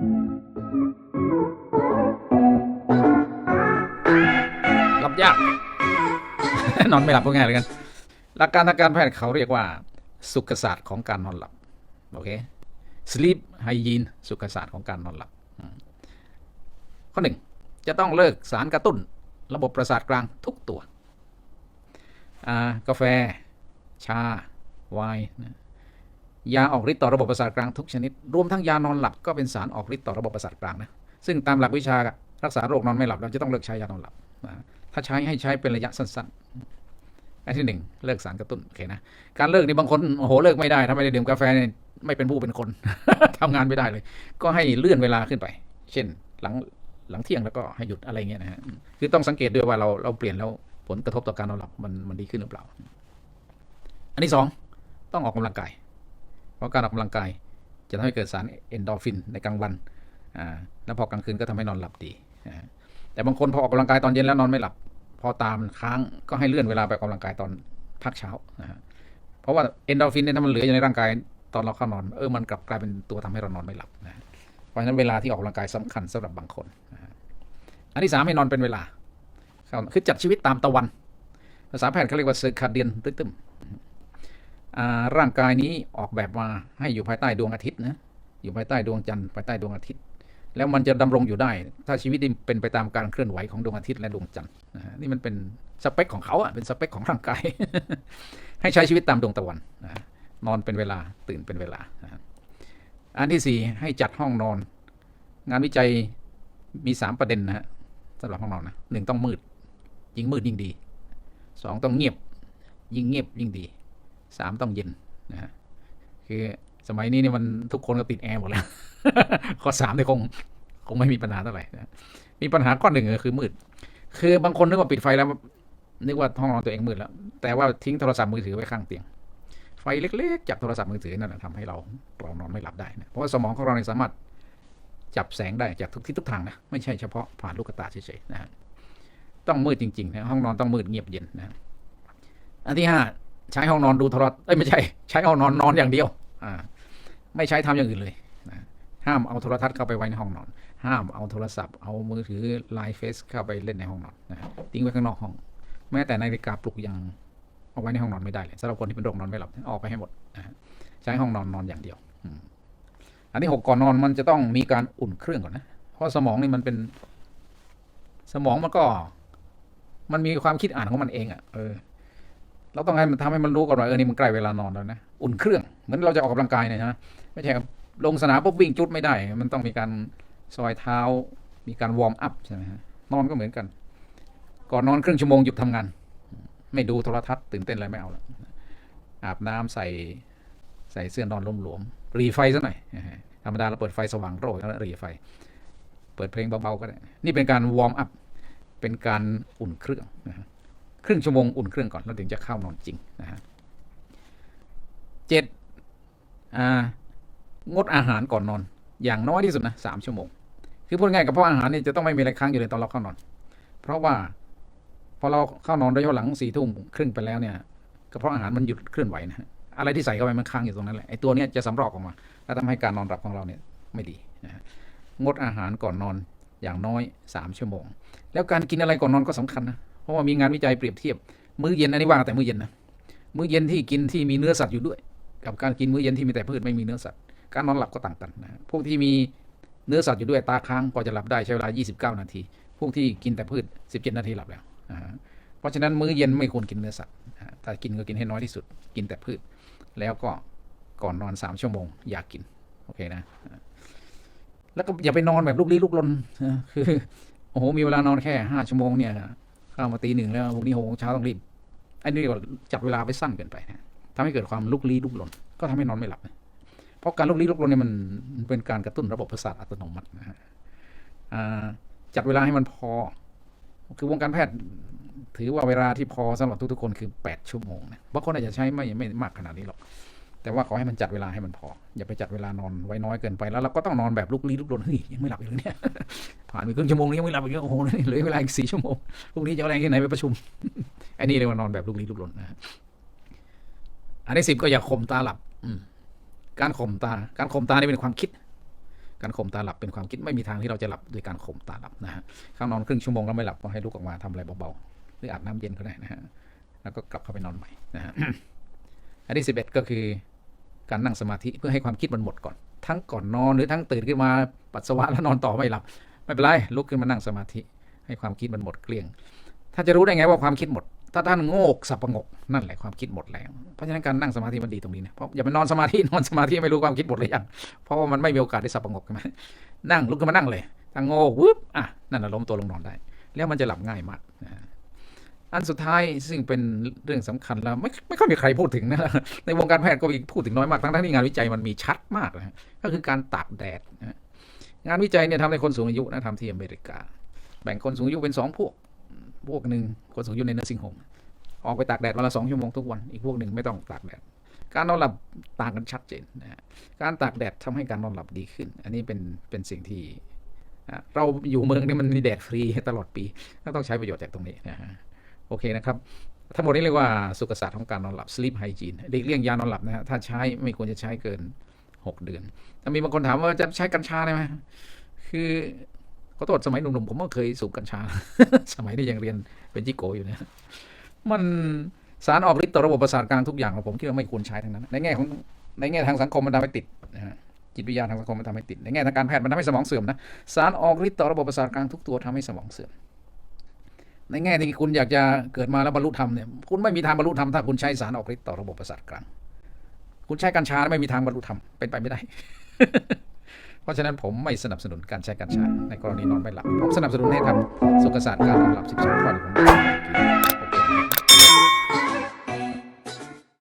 หลับยาก นอนไม่หลับก็ง่ายเลยกัน หลักการทางการแพทย์เขาเรียกว่า สุขศาสตร์ของการนอนหลับ โอเค sleep hygiene สุขศาสตร์ของการนอนหลับ ข้อหนึ่งจะต้องเลิกสารกระตุ้น ระบบประสาทกลางทุกตัว กาแฟ ชา ไวน์ ยาออกฤทธิ์ต่อระบบประสาทกลางทุกชนิด รวมทั้งยานอนหลับก็เป็นสารออกฤทธิ์ต่อระบบประสาทกลางนะ ซึ่งตามหลักวิชารักษาโรคนอนไม่หลับเราจะต้องเลิกใช้ยานอนหลับ ถ้าใช้ให้ใช้เป็นระยะสั้นๆ อันที่หนึ่งเลิกสารกระตุ้นโอเคนะ การเลิกนี่บางคนโอ้โหเลิกไม่ได้ถ้าไม่ได้ดื่มกาแฟเนี่ยไม่เป็นผู้เป็นคนทำงานไม่ได้เลย ก็ให้เลื่อนเวลาขึ้นไป เช่นหลังหลังเที่ยงแล้วก็ให้หยุดอะไรเงี้ยนะฮะ คือต้องสังเกตด้วยว่าเราเราเปลี่ยนแล้วผลกระทบต่อการนอนหลับมันมันดีขึ้นหรือเปล่า อันที่สองต้องออกกำลังกาย เพราะการออกกำลังกายจะทำให้เกิดสารเอนโดฟินในกลางวัน แล้วพอกลางคืนก็ทำให้นอนหลับดี แต่บางคนพอออกกำลังกายตอนเย็นแล้วนอนไม่หลับ พอตามค้างก็ให้เลื่อนเวลาไปออกกำลังกายตอนพักเช้านะเพราะว่าเอนโดฟินเนี่ยถ้ามันเหลืออยู่ในร่างกายตอนเราเข้านอน เออ มันกลับกลายเป็นตัวทำให้เรานอนไม่หลับนะ เพราะฉะนั้นเวลาที่ออกกำลังกายสำคัญสำหรับบางคนอันที่สามให้นอนเป็นเวลา คือจัดชีวิตตามตะวัน ภาษาแพทย์เขาเรียกว่าเซอร์คาเดียนตึมๆ ร่างกายนี้ออกแบบมาให้อยู่ภายใต้ดวงอาทิตย์นะอยู่ภายใต้ดวงจันทร์ภายใต้ดวงอาทิตย์ แล้วมันจะดำรงอยู่ได้ ถ้าชีวิตเป็นไปตามการเคลื่อนไหวของดวงอาทิตย์และดวงจันทร์นี่มันเป็นสเปคของเขาอะเป็นสเปคของร่างกาย ให้ใช้ชีวิตตามดวงตะวันนอนเป็นเวลาตื่นเป็นเวลา อันที่สี่ให้จัดห้องนอน งานวิจัยมีสามประเด็นนะฮะสำหรับห้องนอนนะหนึ่งต้องมืด ยิ่งมืดยิ่งดีสองต้องเงียบ ยิ่งเงียบยิ่งดี สามต้องเย็นนะฮะคือสมัยนี้เนี่ยมันทุกคนก็ติดแอร์หมดแล้ว ข้อสามเนี่ยคงคงไม่มีปัญหาเท่าไหร่นะมีปัญหาข้อหนึ่งก็คือมืด คือบางคนนึกว่าปิดไฟแล้ว นึกว่าห้องนอนตัวเองมืดแล้ว แต่ว่าทิ้งโทรศัพท์มือถือไว้ข้างเตียง ไฟเล็ก ๆ จากโทรศัพท์มือถือนั่นนะทำให้เราเรานอนไม่หลับได้นะเพราะว่าสมองของเราเนี่ยสามารถจับแสงได้จากทุกทิศทุกทางนะไม่ใช่เฉพาะผ่านลูกตาเฉยๆนะฮะต้องมืดจริงๆนะห้องนอนต้องมืดเงียบเย็นนะอันที่ห้า ใช้ห้องนอนดูโทรทัศน์เอ้ยไม่ใช่ ใช้ห้องนอนนอนอย่างเดียว อ่า ไม่ใช้ทำอย่างอื่นเลยนะห้ามเอาโทรทัศน์เข้าไปไว้ในห้องนอน ห้ามเอาโทรศัพท์ เอามือถือไลน์เฟซเข้าไปเล่นในห้องนอนนะทิ้งไว้ข้างนอกห้อง แม้แต่นาฬิกาปลุกยังเอาไว้ในห้องนอนไม่ได้เลยสำหรับคนที่เป็นโรคนอนไม่หลับออกไปให้หมดนะใช้ห้องนอนนอนอย่างเดียวอันที่หกก่อนนอนมันจะต้องมีการอุ่นเครื่องก่อนนะเพราะสมองนี่มันเป็น สมองมันก็ มันมีความคิดอ่านของมันเองอะ่ะเออ เราต้องให้มันทำให้มันรู้ก่อนว่าเออนี่มันใกล้เวลานอนแล้วนะอุ่นเครื่องเหมือนเราจะออกกำลังกายเนี่ยนะไม่ใช่ลงสนามปุ๊บวิ่งจุดไม่ได้ มันต้องมีการซอยเท้า มีการวอร์มอัพใช่ไหมฮะนอนก็เหมือนกัน ก่อนนอนครึ่งชั่วโมงหยุดทำงาน ไม่ดูโทรทัศน์ตื่นเต้นอะไรไม่เอาละอาบน้ำใส่ใส่เสื้อนอนหลวมๆรีไฟซะหน่อยธรรมดาเราเปิดไฟสว่างโรยแล้วรีไฟ เปิดเพลงเบาๆก็ได้ นี่เป็นการวอร์มอัพ เป็นการอุ่นเครื่องนะฮะ ครึ่งชั่วโมงอุ่นเครื่องก่อนแล้วถึงจะเข้านอนจริงนะฮะเจ็ดอ่างดอาหารก่อนนอน อย่างน้อยที่สุดนะสามชั่วโมง คือพูดง่ายกับเพราะอาหารนี่จะต้องไม่มีอะไรค้างอยู่ในตอนเราเข้านอน เพราะว่าพอเราเข้านอนโดยเฉพาะหลังสี่ทุ่มครึ่งไปแล้วเนี่ยกระเพาะอาหารมันหยุดเคลื่อนไหวนะอะไรที่ใส่เข้าไปมันค้างอยู่ตรงนั้นแหละไอ้ตัวเนี้ยจะสำรอกออกมาแล้วทำให้การนอนหลับของเราเนี่ยไม่ดีนะฮะงดอาหารก่อนนอนอย่างน้อยสามชั่วโมง แล้วการกินอะไรก่อนนอนก็สำคัญนะ เพราะว่ามีงานวิจัยเปรียบเทียบ มื้อเย็นอันนี้ว่างแต่มื้อเย็นนะมื้อเย็นที่กินที่มีเนื้อสัตว์อยู่ด้วย กับการกินมื้อเย็นที่มีแต่พืชไม่มีเนื้อสัตว์ การนอนหลับก็ต่างกันนะพวกที่มีเนื้อสัตว์อยู่ด้วยตาค้างพอจะหลับได้ใช้เวลา 29 นาที พวกที่กินแต่พืช 17 นาทีหลับแล้วเพราะฉะนั้นมื้อเย็นไม่ควรกินเนื้อสัตว์ถ้ากินก็กินให้น้อยที่สุด กินแต่พืช แล้วก็ก่อนนอน 3 ชั่วโมง อย่ากกินโอเคนะ แล้วก็อย่าไปนอนแบบลุกลี้ลุกลนคือโอ้โหมีเวลานอนแค่ห้าชั่วโมงเนี่ย เข้ามาตีหนึ่งแล้วพรุ่งนี้หกโมงเช้าต้องรีบอันนี้ก็จัดเวลาไปสั้นเกินไปนะทำให้เกิดความลุกลี้ลุกลนก็ทำให้นอนไม่หลับนะเพราะการลุกลี้ลุกลนเนี่ยมันเป็นการกระตุ้นระบบประสาทอัตโนมัตินะฮะจัดเวลาให้มันพอ คือวงการแพทย์ ถือว่าเวลาที่พอสำหรับทุกๆคนคือแปดชั่วโมงนะบางคนอาจจะใช้ไม่ไม่มากขนาดนี้หรอก แต่ว่าขอให้มันจัดเวลาให้มันพอ อย่าไปจัดเวลานอนไว้น้อยเกินไปแล้วเราก็ต้องนอนแบบลุกลี้ลุกลนเฮ้ยยังไม่หลับอีกเลยเนี่ย ผ่านไปครึ่งชั่วโมงแล้ยังไม่หลับอีกแล้วโอ้โหเหลือเวลาอีกสี่ชั่วโมงพรุ่งนี้จะเอาแรงที่ไหนไปประชุมอันนี้เรียว่านอนแบบลุกลี้ลุกลนนะฮะอันที่สิบก็อย่าข่มตาหลับอืการข่มตา การข่มตานี่เป็นความคิด การข่มตาหลับเป็นความคิดไม่มีทางที่เราจะหลับโดยการข่มตาหลับนะฮะข้างนอนครึ่งชั่วโมงแล้วไม่หลับก็ให้ลุกออกมาทำอะไรเบาๆหรืออาบน้ำเย็นก็ได้นะฮะแล้วก็กลับเข้าไปนอนใหม่นะฮะอันที่สิบเอ็ดก็คือการนั่งสมาธิเพื่อให้ความคิดมันหมดก่อน ทั้งก่อนนอนหรือทั้งตื่นขึ้นมาปัสสาวะแล้วนอนต่อไม่หลับ ไม่เป็นไรลุกขึ้นมานั่งสมาธิ ให้ความคิดมันหมดเกลี้ยง ถ้าจะรู้ได้ไงว่าความคิดหมด ถ้าท่านโงกสับประงกนั่นแหละความคิดหมดแล้วเพราะฉะนั้นการนั่งสมาธิมันดีตรงนี้นะเพราะอย่าไปนอนสมาธินอนสมาธิไม่รู้ความคิดหมดหรือยังเพราะว่ามันไม่มีโอกาสได้สับประงกใช่ไหมนั่งลุกขึ้นมานั่งเลยถ้าโงกวึบอะนั่นแหละล้มตัวลงนอนได้ แล้วมันจะหลับง่ายมากนะอันสุดท้ายซึ่งเป็นเรื่องสำคัญแล้วไม่ไม่ค่อยมีใครพูดถึงนะในวงการแพทย์ก็มีพูดถึงน้อยมากทั้งที่งานวิจัยมันมีชัดมากนะก็คือการตากแดดนะ งานวิจัยเนี่ยทำในคนสูงอายุนะทำที่อเมริกา แบ่งคนสูงอายุเป็นสองพวก พวกหนึ่งคนสูงอายุในเนอร์ซิงโฮมออกไปตากแดดวันละสองชั่วโมงทุกวัน อีกพวกหนึ่งไม่ต้องตากแดด การนอนหลับต่างกันชัดเจนนะฮะการตากแดดทำให้การนอนหลับดีขึ้น อันนี้เป็นเป็นสิ่งที่เราอยู่เมืองนี่มันมีแดดฟรีตลอดปีก็ต้องใช้ประโยชน์จากตรงนี้นะฮะโอเคนะครับทั้งหมดนี้เรียกว่าสุขศาสตร์ของการนอนหลับ sleep hygiene หลีกเลี่ยงยานอนหลับนะฮะถ้าใช้ไม่ควรจะใช้เกิน 6เดือนถ้ามีบางคนถามว่าจะใช้กัญชาได้ไหมคือขอโทษสมัยหนุ่มๆผมก็เคยสูบกัญชา สมัยที่ยังเรียนเป็นจิโกอยู่เนี่ยมันสารออกฤทธิ์ต่อระบบประสาทกลางทุกอย่างผมคิดว่าไม่ควรใช้ทั้งนั้น ในแง่ของในแง่ทางสังคมมันทำให้ติดนะฮะจิตวิทยาทางสังคมมันทำให้ติดในแง่ทางการแพทย์มันทำให้สมองเสื่อมนะสารออกฤทธิ์ต่อระบบประสาทกลางทุกตัวทำให้สมองเสื่อมในแง่ที่คุณอยากจะเกิดมาแล้วบรรลุธรรมเนี่ยคุณไม่มีทางบรรลุธรรมถ้าคุณใช้สารออกฤทธิ์ต่อระบบประสาทกลาง คุณใช้กัญชาแล้วไม่มีทางบรรลุธรรมเป็นไปไม่ได้ เพราะฉะนั้นผมไม่สนับสนุนการใช้กัญชาในกรณีนอนไม่หลับผมสนับสนุนให้ทำสุขศาสตร์การนอนหลับ 12 ข้อที่ผมบ